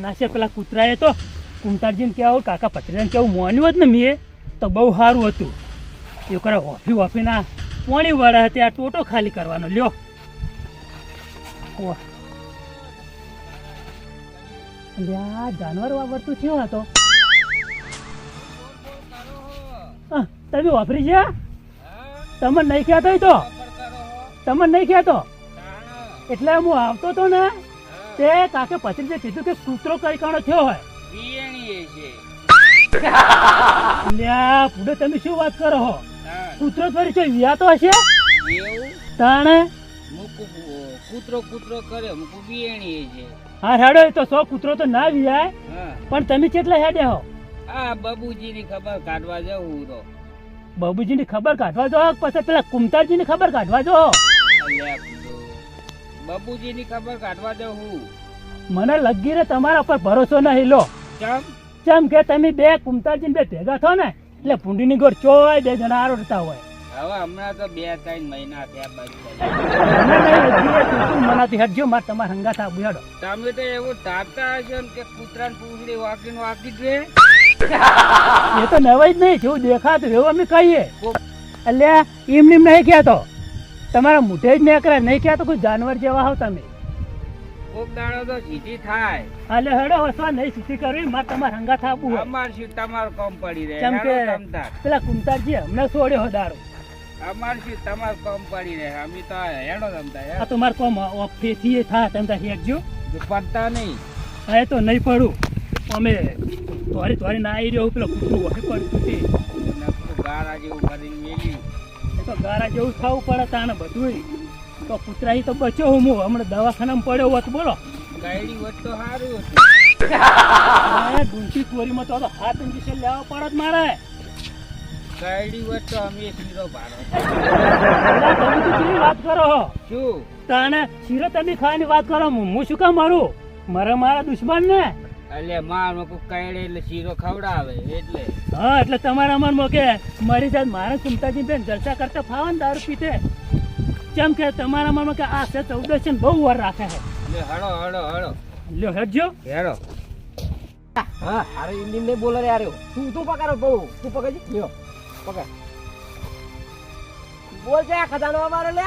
બાપાના છે. પેલા કૂતરાએ તો કુંતારજીને કેવું કાકા, પથરીને કેવું મોન્યું હોત ને મેં તો બહુ સારું હતું. એ કરે ઓફી ઓફીના પોણી વાળા હતી, આ ટોટો ખાલી કરવાનો. લ્યો. આ જાનવર વાપરતું થયો હતો. તમે વાપરી છે? તમે નહીં કહેતો તો? તમે નહીં કહેતો? એટલે હું આવતો તો ને તે કાકે પત્રીએ કીધું કે કૂતરો કઈ કાણો થયો હોય. લ્યા પૂડે તમે શું વાત કરો હો? કૂતરો ફરી છે વિયાતો હશે? તાણે? કૂતરો કૂતરો કરે મૂકું બિયાણી છે. હા હેડો તો સો કૂતરો તો ના વિયાય. પણ તમે કેટલા હેડે હો? આ બાબુજીની ખબર કાઢવા જવું તો. બાબુજીની ખબર કાઢવા જો પછી પેલા કુમતાજીની ખબર કાઢવા જો કીધું. ખબર કાઢવા જવું મને લગી રે તમારા પર ભરોસો નહીં લો. ચમ? કેમ કે તમે બે કુમતાજી બે ભેગા થો ને એટલે ભૂંડીની ગોર ચોય બે જણા આરોડતા હોય. હવે હમણાં તો બે ત્રણ મહિના થયા મનાથી હટજો મારે તમારા હંગા થા તમે તો એવું ધારતા હશો કે કૂતરાની પૂંછડી વાકી વાકી જ એ તો નવાઈ જ નહીં જેવું દેખાતું એવું અમે કહીએ. એટલે એમ નીમ નહીં કહેતો. તમારા મુઠે જ નહીં ક્યાં તો કોઈ જાનવર જેવા હો તમે. કોક દાડો તો સીધી થાય. એટલે હેડો વસવા નહીં સીધી કરવી માર તમાર હંગા હોય. અમાર શું તમાર કોમ પડી રહે કેમ કે પેલા કુંતાજી અમને છોડ્યો હો દારૂ અમાર શું તમારું કોમ પડી રહે અમે તો હેડો તમતા આ તમાર મારે કોમ ફેથી થા તમે ત્યાં હેડજો પડતા નહીં. હા એ તો નહીં પડું. અમે તોરી તોરી ના આવી રહ્યો પેલો કૂતરું હોય પડતું તે ગારા જેવું કરીને મેલ્યું. એ તો ગારા જેવું થવું પડે તાને બધું તો કૂતરાઈ તો બચ્યો હું હમણાં દવાખાનામાં પડ્યો હોત બોલો. ગાયડી વટ તો સારું હતું. ડૂંચી ચોરીમાં તો હાથ ઇન્જેક્શન લેવા પડે મારે. ગાયડી વટ તો અમે શીરો વાત કરો શું? તાને શીરો તમે ખાવાની વાત કરો હું હું શું કામ મારું? મારે મારા દુશ્મન ને એટલે માર કોઈ કાયડે એટલે શીરો ખવડાવે એટલે. હા એટલે તમારા મનમાં કે મારી જાત મારા ચિંતાજી બેન જલસા કરતા ફાવન દારૂ પીતે. કેમ કે તમારા મનમાં કે આ છે ચૌદશ છે બહુ વાર રાખે છે. લે હળો હળો હળો. લ્યો હેડજો હેડો. હા અરે ઇન્ડિયન ને બોલે રે આર્યો તું તું પકારો બહુ તું પકડ લ્યો પકડ. બોલ છે આ ખજાનો અમારો લે.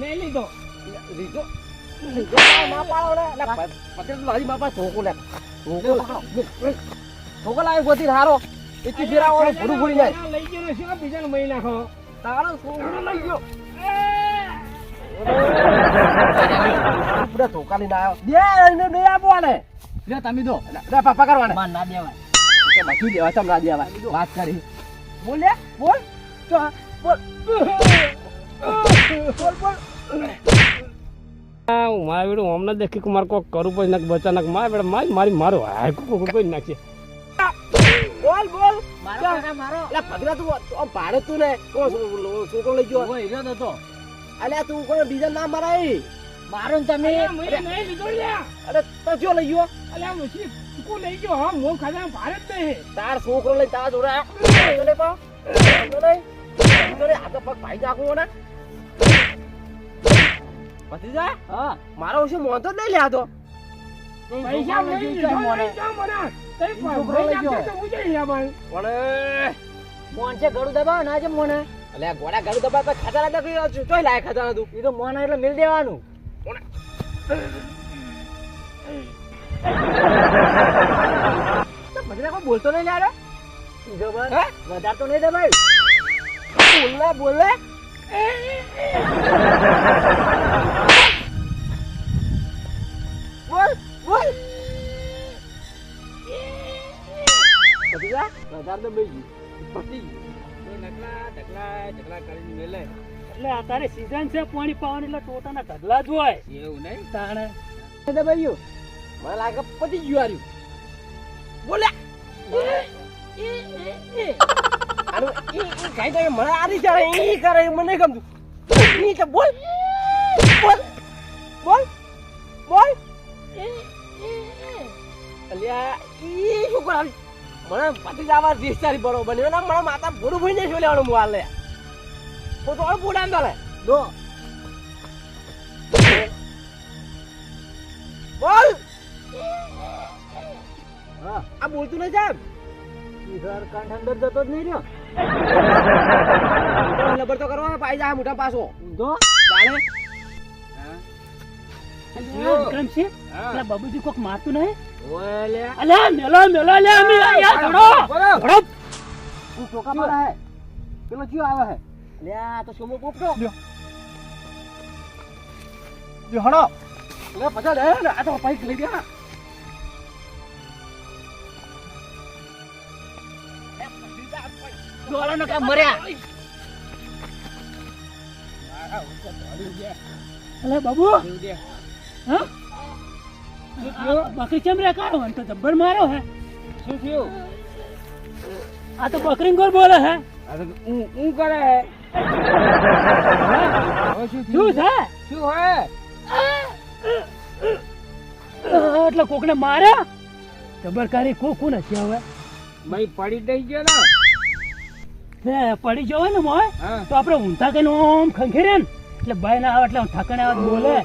નહીં લીધો. રીજો હારો એટલી ફેરાવો ભૂરું ભૂરી જાય લઈ ગયો શું બીજાને મહી નાખો ને દેવાય કે દેવા વાત કરી બોલ લે બોલ બોલ બોલ. હું મારા બેડું હમણાં દેખી કે મારે કોક કરું પછી નાખ બચાનક મારા બેડા મારી મારી મારો હાય કોક કોઈ નાખશે બોલ બોલ. મારો પગલા તું ભાડે તું ને? છોકરો લઈ ગયો? ઓય રહ્યો તો. અલે તું કોણ બીજા નામ મરાય? મારો ને તમે. નહીં લીધો લ્યા. અરે તો જો લઈ ગયો? અલ્યા મુસી તું લઈ ગયો? હા મો ખાધા ભારત નહીં તાર છોકરો લઈ તાર જોડે આયો. તો લે પાવ. તો લે. તો લે. આ તો પગ ભાઈ નાખું ને ભત્રીજા? હા. મારો ઓછો મોંધો જ નહીં લે આ પૈસા મને. છોકરો લઈ ગયો. હું જઈ રહ્યા ભાઈ પણ મોન છે ગળું દબાવ ના છે મોને. અલે આ ગોળા ગાડું દબાય પછી ખાતા ના છું. ચોય લાય ખાતા નતું તું. એ તો મોને એટલે મિલ દેવાનું. ભત્રીજા કોઈ બોલતો નહીં યાર બીજો બસ હે? વધારે તો નહીં દબાય. બોલ બોલ બોલ બોલ ભત્રીજા વધારે તો બેસી પતી ગયું. ઢગલા ઢગલા કરીને મેલે એટલે આ તારે સીઝન છે પાણી પાવાની એટલે ટોટાના ઢગલા જ હોય એવું નહીં તાણે દબાયું મને લાગે પતી ગયું આર્યું બોલે આનું ઈ ઈ કાઈ તો મને આરી ચાલે ઈ કરે મને ગમતું ઈ તો બોલ બોલ બોલ બોલ. અલ્યા, ઈ શું કરે? મને પતિ જવા દેશ બરો બરોબર ના મને માતા ભૂરું ભૂઈ ને શું લેવાનું મોવાલ લે તો તો બોલામ તો લે દો. બોલ. આ બોલતું નહીં સાહેબ ઈધર કાંઠ અંદર જતો જ નહીં રહ્યો. લબર તો કરવા પાઈ જા મોટા પાછો ઊંધો? જાણે વિક્રમસિંહ હા. પેલા બાબુજી કોક મારતું નહીં. અલ્યા. મેલો મેલો લે અમે યાર છોડો. છોડો તું ચોકા પર હે પેલો કયો આવે હે. લ્યા તો સોમો પોપટો. જો હણો લે પછા લે લે, આ તો પૈક લઈ ગયા દોડો ને મર્યા. અલે બાબુ. હા? બકરી કેમ રે? મને તો જબ્બર મારો હે? શું થયું? આ તો બકરી ગોર બોલે હે. આ તો ઊં કરે હે. શું? છે? શું હોય એટલે કોકને માર્યા? જબ્બર કરી કોક કોને હશે હવે? ભાઈ પડી દઈ ગયો ને. ને પડી જવો ને મોય તો આપણે ઊંધા કઈ ઓમ ખંખેરે ને એટલે ભાઈ ના આવે એટલે ઠાકણે આવે બોલે.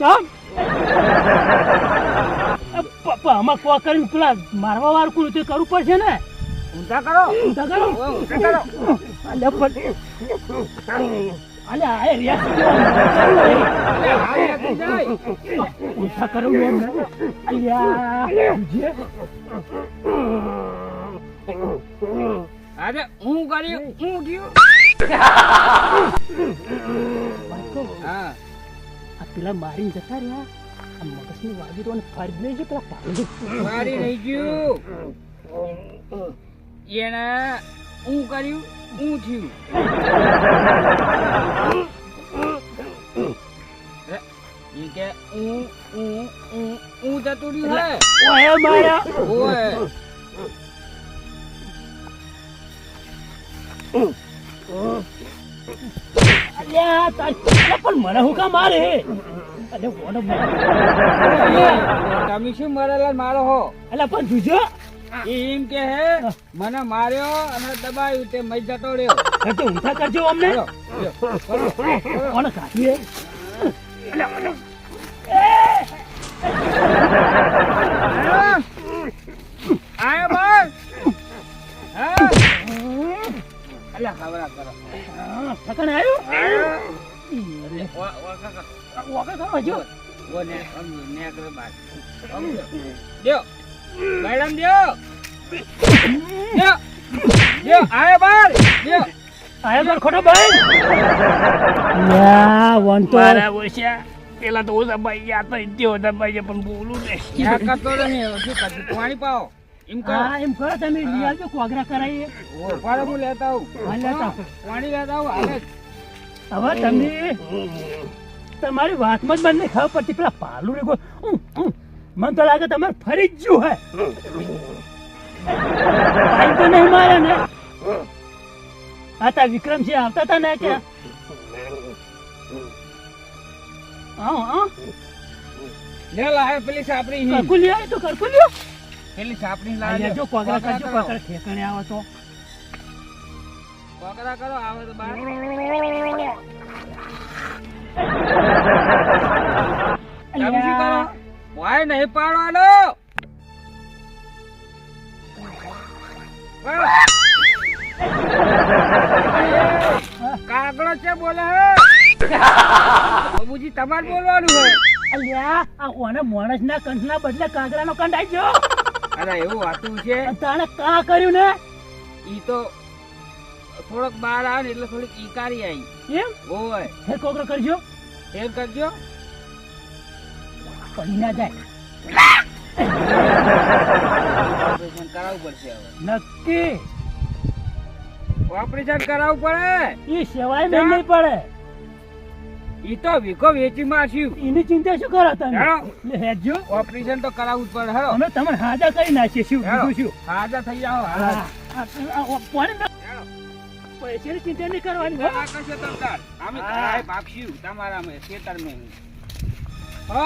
ચમ. આમાં કો કરીને પેલા મારવા વાળું કુલ તે કરવું પડશે ને? ઊંધા કરો. ઊંધા કરો. ઊંધા કરો. અલ્યા પણ અલ્યા આ રિયા અલે, હાલ ઊંધા કરું એમ અલ્યા. આજે હું કર્યું હું હા. આ પેલા મારી જતા રહ્યા. આ મગજની વાગી તો ફરજ નહીં છે પેલા મારી રહી ગયું. એને હું કર્યું? હું થયું. એ કે હું હું હું હું જતું રહ્યું હે. ઓય મારા. ઓય. પણ મને હું કા મારે અલ્યા ઓનો તમે શું મરેલા મારો હો? અલ્યા પણ જોજો એમ કે હે મને માર્યો અને દબાયું તે મય જતો રહ્યો. એ તો ઊંધા કરજો અમને. કોણ કાઢીએ આયો ખબરા કરો ઠકાણે આવ્યું જો. ઓ ને ને કરે બાર મેડમ આયો બાર. આયા ખોટો ભાઈ યા વન તો. ઓછા. પેલા તો ઓછા ભાઈ યાદ તો ઇત્યો હતા ભાઈ પણ બોલું ને યા કરતો નહીં શું પાણી પાઓ એમ કરો હા એમ કરો તમે લઈ આવજો કોગરા કરાવીએ ઓ હું લેતા આવું. હા, લેતા પાણી લેતા આવું હાલે હવે તમે તમારી વાતમાં જ મને ખબર પડતી પેલા પાલું કોઈ ઉમ. મને તો લાગે તમારે ફરી જ ગયું હે. ભાઈ તો નહીં મારે ને. આ તા વિક્રમસિંહ આવતા હતા ને કે હા હા લે લાય પેલી સાપરી હી. કરકુલી આવી તો કરકુલી પેલી સાપરી લાવી જો કોગરા કરજો કરો. કોગરા ઠેકાણે આવો તો. કોગરા કરો આવે તો બાર. તમે કરો? વાય નહીં પાડવાનો. કાગડો છે બોલે બાબુજી તમારે બોલવાનું હોય અલ્યા આ ઓને માણસના કંઠના બદલે કાગડાનો કંઠ આવી ગયો અરે એવું વાતું છે. તાણે કા કર્યું ને? ઈ તો થોડોક બહાર આવે ને એટલે થોડીક ઈકારી આવી. એમ? ઓય. હે કોકરો કરજો. એમ કરજો. પડી ના જાય. ઓપરેશન કરાવવું પડશે હવે. નક્કી. ઓપરેશન કરાવવું પડે. એ સેવાય નહીં પડે. ઈ તો વીકો વેચી મારશું. એની ચિંતા શું કરો તમે? હેજો ઓપરેશન તો કરાવવું જ પડે હરો અમે તમને હાજા કરી નાખીએ શું બીજું શું હાજર થઈ જાઓ. પૈસાની ચિંતા નહીં કરવાની હો. આ કશો તમ. અમે હા. ઘરાય ભાગશું તમારા ખેતર મેં હો?